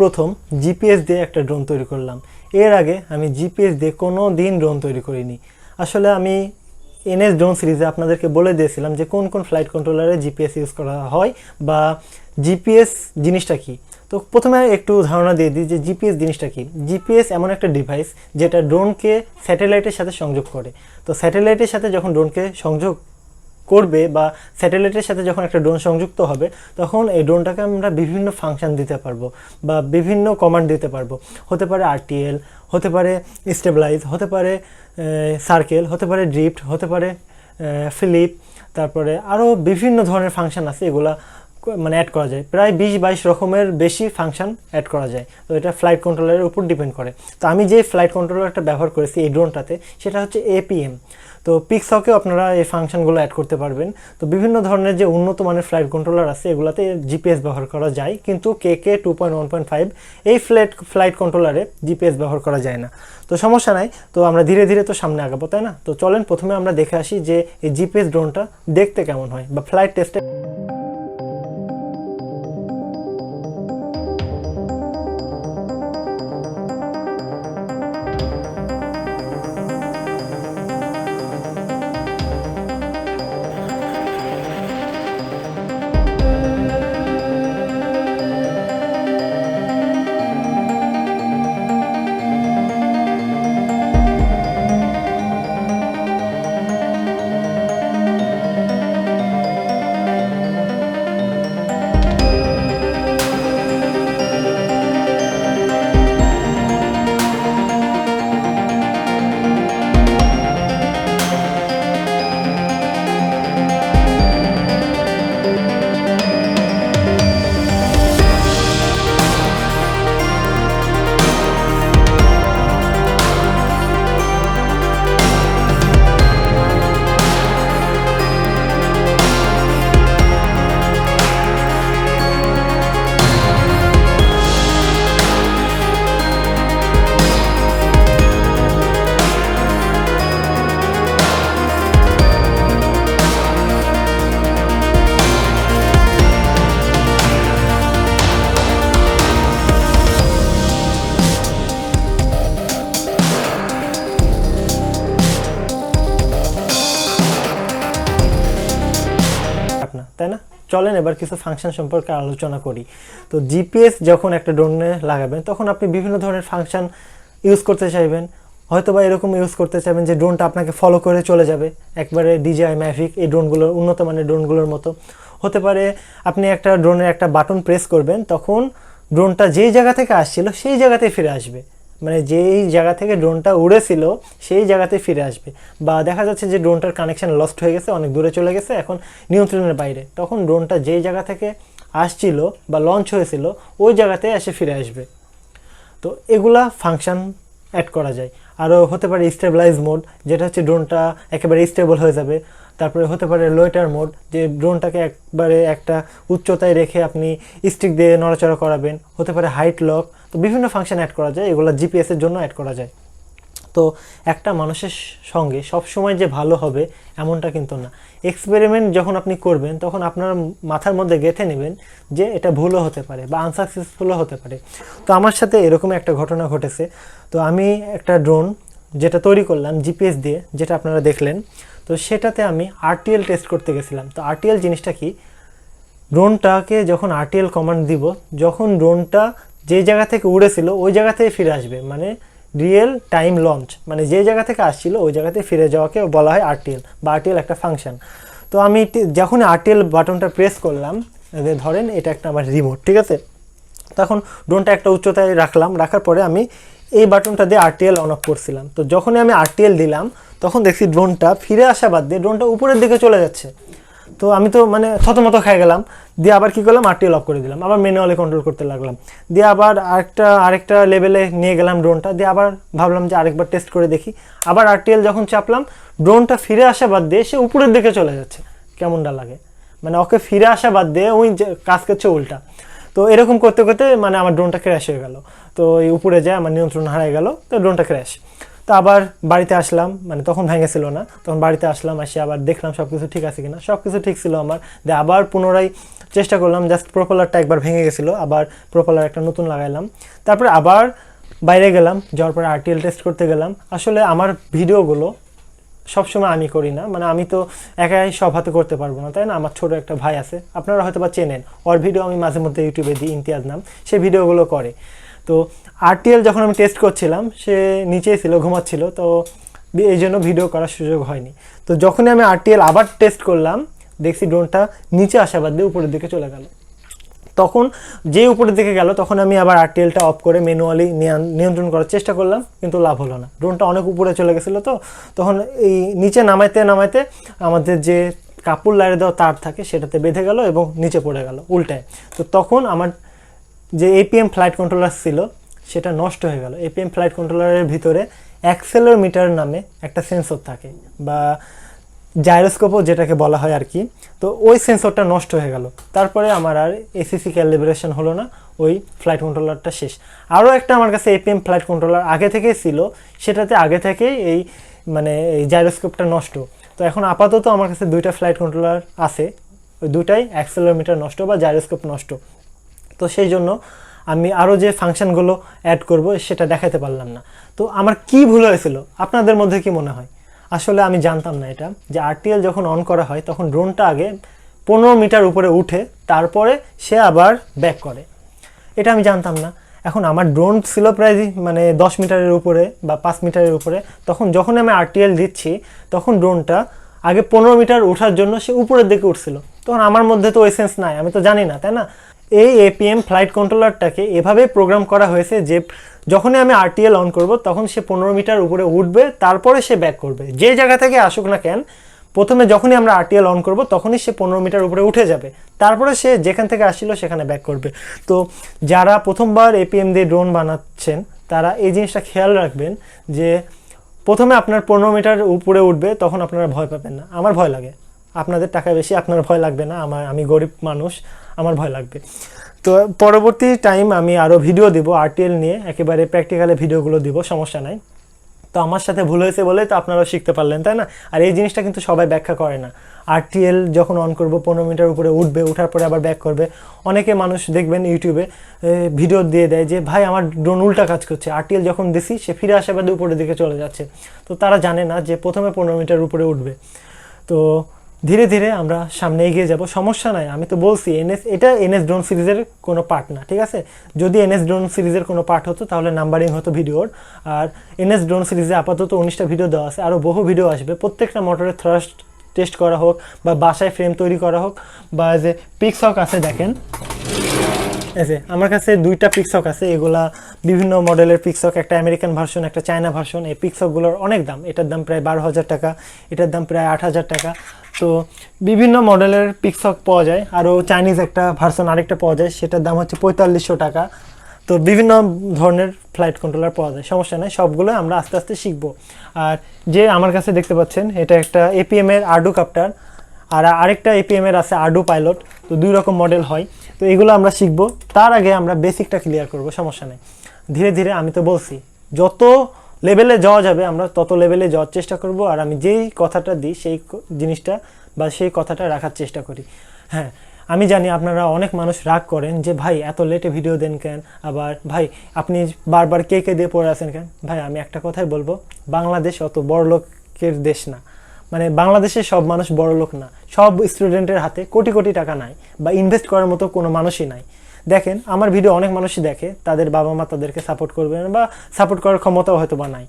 প্রথম জিপিএস দিয়ে একটা ড্রোন তৈরি করলাম। এর আগে আমি জিপিএস দিয়ে কোনো দিন ড্রোন তৈরি করিনি। আসলে আমি এনএস ড্রোন সিরিজে আপনাদেরকে বলে দিয়েছিলাম যে কোন কোন ফ্লাইট কন্ট্রোলারে জিপিএস ইউজ করা হয় বা জিপিএস জিনিসটা কি। তো প্রথমে একটু ধারণা দিয়ে দিই যে জিপিএস জিনিসটা কি। জিপিএস এমন একটা ডিভাইস যেটা ড্রোনকে স্যাটেলাইটের সাথে সংযোগ করে। তো স্যাটেলাইটের সাথে যখন ড্রোনকে সংযোগ করবে বা স্যাটেলাইটের সাথে যখন একটা ড্রোন সংযুক্ত হবে, তখন এই ড্রোনটাকে আমরা বিভিন্ন ফাংশন দিতে পারব বা বিভিন্ন কমান্ড দিতে পারব। হতে পারে আরটিএল হতে পারে স্টেবিলাইজ হতে পারে সার্কেল হতে পারে ড্রিফট হতে পারে ফিলিপ তারপরে আরও বিভিন্ন ধরনের ফাংশন আছে এগুলা মানে অ্যাড করা যায়। প্রায় বিশ বাইশ রকমের বেশি ফাংশন অ্যাড করা যায়। তো এটা ফ্লাইট কন্ট্রোলারের উপর ডিপেন্ড করে। তো আমি যে ফ্লাইট কন্ট্রোলারটা ব্যবহার করেছি এই ড্রোনটাতে সেটা হচ্ছে এপিএম তো পিকসকেও আপনারা এই ফাংশনগুলো অ্যাড করতে পারবেন। তো বিভিন্ন ধরনের যে উন্নত মানের ফ্লাইট কন্ট্রোলার আছে, এগুলাতে জিপিএস ব্যবহার করা যায়, কিন্তু K K two point one point five এই ফ্লাইট ফ্লাইট কন্ট্রোলারে জিপিএস ব্যবহার করা যায় না। তো সমস্যা নাই, তো আমরা ধীরে ধীরে তো সামনে আগাবো, তাই না? তো চলেন, প্রথমে আমরা দেখে আসি যে এই জিপিএস ড্রোনটা দেখতে কেমন হয় বা ফ্লাইট টেস্টে আপনার তাই না? চলেন এবার কিছু ফাংশন সম্পর্কে আলোচনা করি। তো জিপিএস যখন একটা ড্রোনে লাগাবেন, তখন আপনি বিভিন্ন ধরনের ফাংশন ইউজ করতে চাইবেন। হয়তো বা এরকম ইউজ করতে চাইবেন যে ড্রোনটা আপনাকে ফলো করে চলে যাবে। একবারে ডিজিআই ম্যাভিক এই ড্রোনগুলোর উন্নত মানের ড্রোনগুলোর মতো। হতে পারে আপনি একটা ড্রোনের একটা বাটন প্রেস করবেন, তখন ড্রোনটা যেই জায়গা থেকে আসছিল, সেই জায়গাতে ফিরে আসবে। মানে যেই জায়গা থেকে ড্রোনটা উড়েছিল, সেই জায়গাতে ফিরে আসবে। বা দেখা যাচ্ছে যে ড্রোনটার কানেকশন লস্ট হয়ে গেছে, অনেক দূরে চলে গেছে, এখন নিয়ন্ত্রণের বাইরে। তখন ড্রোনটা যেই জায়গা থেকে আসছিল বা লঞ্চ হয়েছিল, ওই জায়গাতে এসে ফিরে আসবে। তো এগুলা ফাংশন অ্যাড করা যায়। আরও হতে পারে স্টেবিলাইজ মোড যেটা হচ্ছে ড্রোনটা একেবারে স্টেবল হয়ে যাবে। তারপরে হতে পারে লোয়েটার মোড যে ড্রোনটাকে একবারে একটা উচ্চতায় রেখে আপনি স্টিক দিয়ে নড়াচড়া করাবেন। হতে পারে হাইট লক তো বিভিন্ন ফাংশন অ্যাড করা যায়, এগুলো জিপিএসের জন্য অ্যাড করা যায়। তো একটা মানুষের সঙ্গে সব সময় যে ভালো হবে এমনটা কিন্তু না। এক্সপেরিমেন্ট যখন আপনি করবেন, তখন আপনার মাথার মধ্যে গেঁথে নেবেন যে এটা ভুলও হতে পারে বা আনসাকসেসফুলও হতে পারে। তো আমার সাথে এরকম একটা ঘটনা ঘটেছে। তো আমি একটা ড্রোন যেটা তৈরি করলাম জিপিএস দিয়ে, যেটা আপনারা দেখলেন, তো সেটাতে আমি আরটিএল টেস্ট করতে গেছিলাম। তো আরটিএল জিনিসটা কি? ড্রোনটাকে যখন আরটিএল কমান্ড দিব, যখন ড্রোনটা যে জায়গা থেকে উড়েছিল, ওই জায়গা থেকে ফিরে আসবে। মানে রিয়েল টাইম লঞ্চ মানে যে জায়গা থেকে আসছিল, ওই জায়গাতে ফিরে যাওয়াকে বলা হয় আরটিএল বা আরটিএল একটা ফাংশন তো আমি যখন আরটিএল বাটনটা প্রেস করলাম ধরেন এটা একটা আমার রিমোট ঠিক আছে? তখন ড্রোনটা একটা উচ্চতায় রাখলাম, রাখার পরে আমি এই বাটনটা দিয়ে আরটিএল অন অফ করছিলাম। তো যখনই আমি আরটিএল দিলাম, তখন দেখছি ড্রোনটা ফিরে আসা বাদ দিয়ে ড্রোনটা উপরের দিকে চলে যাচ্ছে। তো আমি তো মানে থতমত খাই গেলাম। দিয়ে আবার কি করলাম? আরটিএল অফ করে দিলাম। আবার ম্যানুয়ালি কন্ট্রোল করতে লাগলাম। দিয়ে আবার আরেকটা আরেকটা লেভেলে নিয়ে গেলাম ড্রোনটা দিয়ে আবার ভাবলাম যে আরেকবার টেস্ট করে দেখি। আবার আরটিএল যখন চাপলাম ড্রোনটা ফিরে আসা বাদ দিয়ে সে উপরের দিকে চলে যাচ্ছে। কেমনটা লাগে? মানে ওকে ফিরে আসা বাদ দিয়ে ওই কাজ করছে উল্টা। তো এরকম করতে করতে মানে আমার ড্রোনটা ক্র্যাশ হয়ে গেল। তো এই উপরে যায়, আমার নিয়ন্ত্রণ হারিয়ে গেল। তো ড্রোনটা ক্র্যাশ তো আবার বাড়িতে আসলাম মানে তখন ভেঙেছিল না, তখন বাড়িতে আসলাম, এসে আবার দেখলাম সব কিছু ঠিক আছে কিনা। সব কিছু ঠিক ছিল আমার। দিয়ে আবার পুনরায় চেষ্টা করলাম জাস্ট প্রোপেলারটা একবার ভেঙে গেছিল, আবার প্রোপেলার একটা নতুন লাগাইলাম। তারপরে আবার বাইরে গেলাম, যাওয়ার পরে আরটিএল টেস্ট করতে গেলাম। আসলে আমার ভিডিওগুলো সবসময় আমি করি না মানে আমি তো একাই সব হাতে করতে পারব না, তাই না? আমার ছোট একটা ভাই আছে, আপনারা হয়তো বা চেনেন, ওর ভিডিও আমি মাঝে মধ্যে ইউটিউবে দিই, ইমতিয়াজ নাম, সে ভিডিওগুলো করে। তো আরটিএল যখন আমি টেস্ট করছিলাম, সে নিচেই ছিল, ঘুমাচ্ছিল, তো এই জন্য ভিডিও করার সুযোগ হয়নি। তো যখনই আমি আরটিএল আবার টেস্ট করলাম, দেখছি ড্রোনটা নিচে আসা বাদ দিয়ে উপরের দিকে চলে গেল। তখন যে উপরের দিকে গেল, তখন আমি আবার আরটিএলটা অফ করে ম্যানুয়ালি নিয়ন্ত্রণ করার চেষ্টা করলাম, কিন্তু লাভ হলো না। ড্রোনটা অনেক উপরে চলে গেছিল তো, তখন এই নিচে নামাইতে নামাইতে আমাদের যে কাপড় লাইরে দেওয়া তার থাকে, সেটাতে বেঁধে গেল এবং নিচে পড়ে গেল, উল্টায়। তো তখন আমার যে এপিএম ফ্লাইট কন্ট্রোলার ছিল, সেটা নষ্ট হয়ে গেল। এপিএম ফ্লাইট কন্ট্রোলারের ভিতরে অ্যাক্সেলোমিটার নামে একটা সেন্সর থাকে বা জাইরোস্কোপও যেটাকে বলা হয় আর কি। তো ওই সেন্সরটা নষ্ট হয়ে গেল। তারপরে আমার আর এসিসি ক্যালিব্রেশন হলো না, ওই ফ্লাইট কন্ট্রোলারটা শেষ। আরও একটা আমার কাছে এপিএম ফ্লাইট কন্ট্রোলার আগে থেকেই ছিল, সেটাতে আগে থেকেই এই মানে এই জাইরোস্কোপটা নষ্ট। তো এখন আপাতত আমার কাছে দুইটা ফ্লাইট কন্ট্রোলার আছে, ওই দুটাই অ্যাক্সেলোমিটার নষ্ট বা জাইরোস্কোপ নষ্ট। তো সেই জন্য আমি আরও যে ফাংশনগুলো অ্যাড করব, সেটা দেখাতে পারলাম না। তো আমার কি ভুল হয়েছিল? আপনাদের মধ্যে কি মনে হয়? আসলে আমি জানতাম না এটা, যে আরটিএল যখন অন করা হয়, তখন ড্রোনটা আগে পনেরো মিটার উপরে উঠে, তারপরে সে আবার ব্যাক করে। এটা আমি জানতাম না। এখন আমার ড্রোন ছিল প্রায় মানে দশ মিটারের উপরে বা পাঁচ মিটারের উপরে, তখন যখন আমি আরটিএল দিচ্ছি, তখন ড্রোনটা আগে পনেরো মিটার ওঠার জন্য সে উপরের দিকে উঠছিল। তখন আমার মধ্যে তো ওই সেন্স নাই, আমি তো জানি না, তাই না? এই এপিএম ফ্লাইট কন্ট্রোলারটাকে এভাবে প্রোগ্রাম করা হয়েছে যে যখনই আমি আরটিএল অন করব, তখন সে পনেরো মিটার উপরে উঠবে, তারপরে সে ব্যাক করবে। যে জায়গা থেকে আসুক না কেন, প্রথমে যখনই আমরা আরটিএল অন করব, তখনই সে পনেরো মিটার উপরে উঠে যাবে। তারপরে সে যেখান থেকে আসছিল, সেখানে ব্যাক করবে। তো যারা প্রথমবার এপিএম দিয়ে ড্রোন বানাচ্ছেন, তারা এই জিনিসটা খেয়াল রাখবেন যে প্রথমে আপনার পনেরো মিটার উপরে উঠবে, তখন আপনারা ভয় পাবেন না। আমার ভয় লাগে। আপনাদের টাকা বেশি আপনার ভয় লাগবে না। আমার, আমি গরিব মানুষ। আমার ভয় লাগবে। তো পরবর্তী টাইম আমি আরও ভিডিও দিব আরটিএল নিয়ে, একেবারে প্র্যাকটিক্যালে ভিডিওগুলো দিব, সমস্যা নাই। তো আমার সাথে ভুল হয়েছে বলে তো আপনারাও শিখতে পারলেন, তাই না? আর এই জিনিসটা কিন্তু সবাই ব্যাখ্যা করে না। আরটিএল যখন অন করব, পনেরো মিটার উপরে উঠবে ওঠার পরে আবার ব্যাক করবে। অনেকে মানুষ দেখবেন ইউটিউবে ভিডিও দিয়ে দেয় যে, ভাই, আমার ড্রোন উল্টা কাজ করছে। আরটিএল যখন দিছি সে ফিরে আসা বাদে উপরের দিকে চলে যাচ্ছে। তো তারা জানে না যে প্রথমে পনেরো মিটার উপরে উঠবে। তো ধীরে ধীরে আমরা সামনে এগিয়ে যাব। সমস্যা নাই, আমি তো বলছি এনএস, এটা এনএস ড্রোন সিরিজের কোনো পার্ট না, ঠিক আছে? যদি এনএস ড্রোন সিরিজের কোনো পার্ট হতো, তাহলে নাম্বারিং হতো ভিডিওর। আর এনএস ড্রোন সিরিজে আপাতত উনিশটা ভিডিও দেওয়া আছে আরও বহু ভিডিও আসবে। প্রত্যেকটা মোটরের থ্রাস্ট টেস্ট করা হোক বা বাসায় ফ্রেম তৈরি করা হোক, বা যে পিক্স হক আছে দেখেন। এসে আমার কাছে দুইটা পিক্সক আছে, এগুলা বিভিন্ন মডেলের পিক্সক একটা আমেরিকান ভার্সন একটা চায়না ভার্সন এই পিক্সকগুলোর অনেক দাম, এটার দাম প্রায় বারো হাজার টাকা, এটার দাম প্রায় আট হাজার টাকা। তো বিভিন্ন মডেলের পিক্সক পাওয়া যায়, আরও চাইনিজ একটা ভার্সন আরেকটা পাওয়া যায়, সেটার দাম হচ্ছে পঁয়তাল্লিশশো টাকা। তো বিভিন্ন ধরনের ফ্লাইট কন্ট্রোলার পাওয়া যায়, সমস্যা নেই, সবগুলো আমরা আস্তে আস্তে শিখব। আর যে আমার কাছে দেখতে পাচ্ছেন, এটা একটা এপিএমের আডু কাপ্টার আর আরেকটা এপিএমের আছে আডু পাইলট তো দুই রকম মডেল হয়। তো এগুলো আমরা শিখব। তার আগে আমরা বেসিকটা ক্লিয়ার করব, সমস্যা নেই। ধীরে ধীরে আমি তো বলছি, যত লেভেলে যাওয়া যাবে, আমরা তত লেভেলে যাওয়ার চেষ্টা করব আর আমি যেই কথাটা দিই, সেই জিনিসটা বা সেই কথাটা রাখার চেষ্টা করি। হ্যাঁ আমি জানি আপনারা অনেক মানুষ রাগ করেন যে, ভাই, এত লেটে ভিডিও দেন কেন? আবার, ভাই, আপনি বারবার কে কে দিয়ে পড়ে আছেন কেন? ভাই, আমি একটা কথাই বলব, বাংলাদেশ অত বড় লোকের দেশ না। মানে বাংলাদেশের সব মানুষ বড় লোক না। সব স্টুডেন্টের হাতে কোটি কোটি টাকা নাই বা ইনভেস্ট করার মতো কোনো মানুষই নাই। দেখেন, আমার ভিডিও অনেক মানুষই দেখে, তাদের বাবা মা তাদেরকে সাপোর্ট করবে বা সাপোর্ট করার ক্ষমতাও হয়তো বা নাই।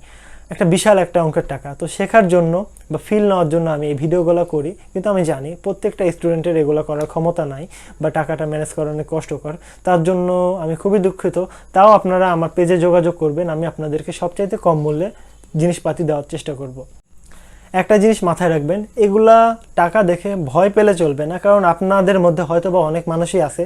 একটা বিশাল একটা অঙ্কের টাকা। তো শেখার জন্য বা ফিল নেওয়ার জন্য আমি এই ভিডিওগুলো করি, কিন্তু আমি জানি প্রত্যেকটা স্টুডেন্টের এগুলো করার ক্ষমতা নাই বা টাকাটা ম্যানেজ করা অনেক কষ্টকর। তার জন্য আমি খুবই দুঃখিত। তাও আপনারা আমার পেজে যোগাযোগ করবেন, আমি আপনাদেরকে সবচাইতে কম মূল্যে জিনিসপাতি দেওয়ার চেষ্টা করব। একটা জিনিস মাথায় রাখবেন, এগুলা টাকা দেখে ভয় পেলে চলবে না, কারণ আপনাদের মধ্যে হয়তো বা অনেক মানুষই আছে,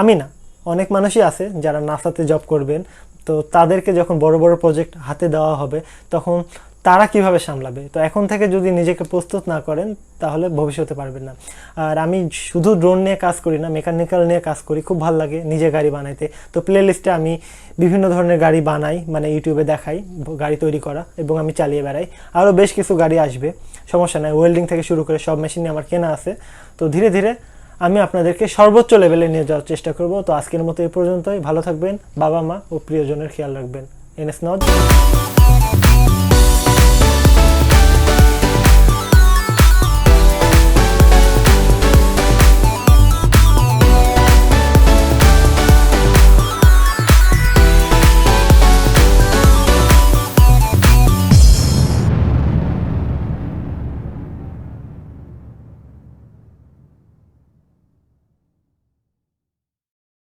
আমি না, অনেক মানুষই আছে যারা নাসাতে জব করবেন, তো তাদেরকে যখন বড় বড় প্রজেক্ট হাতে দেওয়া হবে, তখন তারা কীভাবে সামলাবে? তো এখন থেকে যদি নিজেকে প্রস্তুত না করেন, তাহলে ভবিষ্যতে পারবেন না। আর আমি শুধু ড্রোন নিয়ে কাজ করি না মেকানিক্যাল নিয়ে কাজ করি, খুব ভালো লাগে নিজে গাড়ি বানাইতে। তো প্লে লিস্টে আমি বিভিন্ন ধরনের গাড়ি বানাই মানে ইউটিউবে দেখাই, গাড়ি তৈরি করা এবং আমি চালিয়ে বেড়াই। আরও বেশ কিছু গাড়ি আসবে, সমস্যা নাই ওয়েল্ডিং থেকে শুরু করে সব মেশিন আমার কেনা আছে। তো ধীরে ধীরে আমি আপনাদেরকে সর্বোচ্চ লেভেলে নিয়ে যাওয়ার চেষ্টা করব। তো আজকের মতো এই পর্যন্তই। ভালো থাকবেন বাবা মা ও প্রিয়জনের খেয়াল রাখবেন। এনএস নজ